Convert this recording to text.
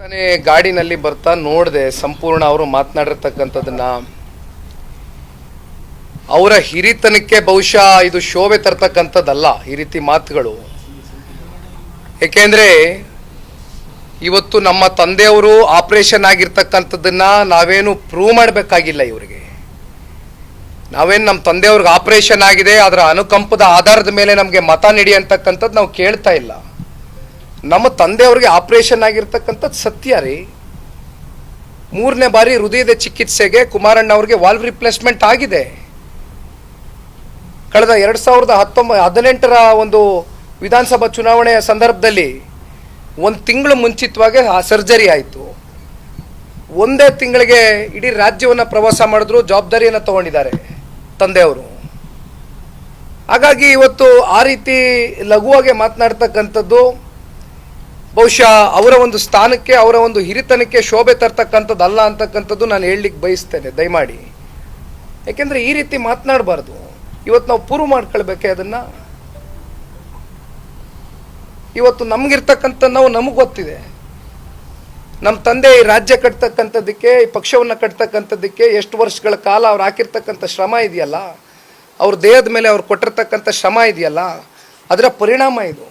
ತಾನೇ ಗಾಡಿನಲ್ಲಿ ಬರ್ತಾ ನೋಡಿದೆ ಸಂಪೂರ್ಣ ಅವರು ಮಾತನಾಡಿರ್ತಕ್ಕಂಥದ್ದನ್ನ ಅವರ ಹಿರಿತನಕ್ಕೆ ಬಹುಶಃ ಇದು ಶೋಭೆ ತರ್ತಕ್ಕಂಥದ್ದಲ್ಲ, ಈ ರೀತಿ ಮಾತುಗಳು. ಏಕೆಂದರೆ ಇವತ್ತು ನಮ್ಮ ತಂದೆಯವರು ಆಪರೇಷನ್ ಆಗಿರ್ತಕ್ಕಂಥದ್ದನ್ನ ನಾವೇನು ಪ್ರೂವ್ ಮಾಡಬೇಕಾಗಿಲ್ಲ ಇವರಿಗೆ. ನಾವೇನು ನಮ್ಮ ತಂದೆಯವ್ರಿಗೆ ಆಪರೇಷನ್ ಆಗಿದೆ, ಅದರ ಅನುಕಂಪದ ಆಧಾರದ ಮೇಲೆ ನಮಗೆ ಮತ ನೀಡಿ ಅಂತಕ್ಕಂಥದ್ದು ನಾವು ಕೇಳ್ತಾ ಇಲ್ಲ. ನಮ್ಮ ತಂದೆಯವ್ರಿಗೆ ಆಪರೇಷನ್ ಆಗಿರ್ತಕ್ಕಂಥದ್ದು ಸತ್ಯ ರೀ. ಮೂರನೇ ಬಾರಿ ಹೃದಯದ ಚಿಕಿತ್ಸೆಗೆ ಕುಮಾರಣ್ಣ ಅವ್ರಿಗೆ ವಾಲ್ವ್ ರಿಪ್ಲೇಸ್ಮೆಂಟ್ ಆಗಿದೆ. ಕಳೆದ ಎರಡು ಸಾವಿರದ ಹತ್ತೊಂಬತ್ತು ಹದಿನೆಂಟರ ಒಂದು ವಿಧಾನಸಭಾ ಚುನಾವಣೆಯ ಸಂದರ್ಭದಲ್ಲಿ ಒಂದು ತಿಂಗಳು ಮುಂಚಿತವಾಗಿ ಆ ಸರ್ಜರಿ ಆಯಿತು. ಒಂದೇ ತಿಂಗಳಿಗೆ ಇಡೀ ರಾಜ್ಯವನ್ನು ಪ್ರವಾಸ ಮಾಡಿದ್ರು, ಜವಾಬ್ದಾರಿಯನ್ನು ತಗೊಂಡಿದ್ದಾರೆ ತಂದೆಯವರು. ಹಾಗಾಗಿ ಇವತ್ತು ಆ ರೀತಿ ಲಘುವಾಗಿ ಮಾತನಾಡ್ತಕ್ಕಂಥದ್ದು ಬಹುಶಃ ಅವರ ಒಂದು ಸ್ಥಾನಕ್ಕೆ, ಅವರ ಒಂದು ಹಿರಿತನಕ್ಕೆ ಶೋಭೆ ತರ್ತಕ್ಕಂಥದ್ದಲ್ಲ ಅಂತಕ್ಕಂಥದ್ದು ನಾನು ಹೇಳಲಿಕ್ಕೆ ಬಯಸ್ತೇನೆ, ದಯಮಾಡಿ. ಯಾಕೆಂದರೆ ಈ ರೀತಿ ಮಾತನಾಡಬಾರ್ದು. ಇವತ್ತು ನಾವು ಪೂರ್ವ ಮಾಡ್ಕೊಳ್ಬೇಕೆ ಅದನ್ನು? ಇವತ್ತು ನಮಗಿರ್ತಕ್ಕಂಥ ನಾವು ನಮಗೆ ಗೊತ್ತಿದೆ. ನಮ್ಮ ತಂದೆ ಈ ರಾಜ್ಯ ಕಟ್ತಕ್ಕಂಥದ್ದಕ್ಕೆ, ಈ ಪಕ್ಷವನ್ನು ಕಟ್ತಕ್ಕಂಥದ್ದಕ್ಕೆ ಎಷ್ಟು ವರ್ಷಗಳ ಕಾಲ ಅವ್ರು ಹಾಕಿರ್ತಕ್ಕಂಥ ಶ್ರಮ ಇದೆಯಲ್ಲ? ಅವ್ರ ದೇಹದ ಮೇಲೆ ಅವ್ರು ಕೊಟ್ಟಿರ್ತಕ್ಕಂಥ ಶ್ರಮ ಇದೆಯಲ್ಲ? ಅದರ ಪರಿಣಾಮ ಇದು.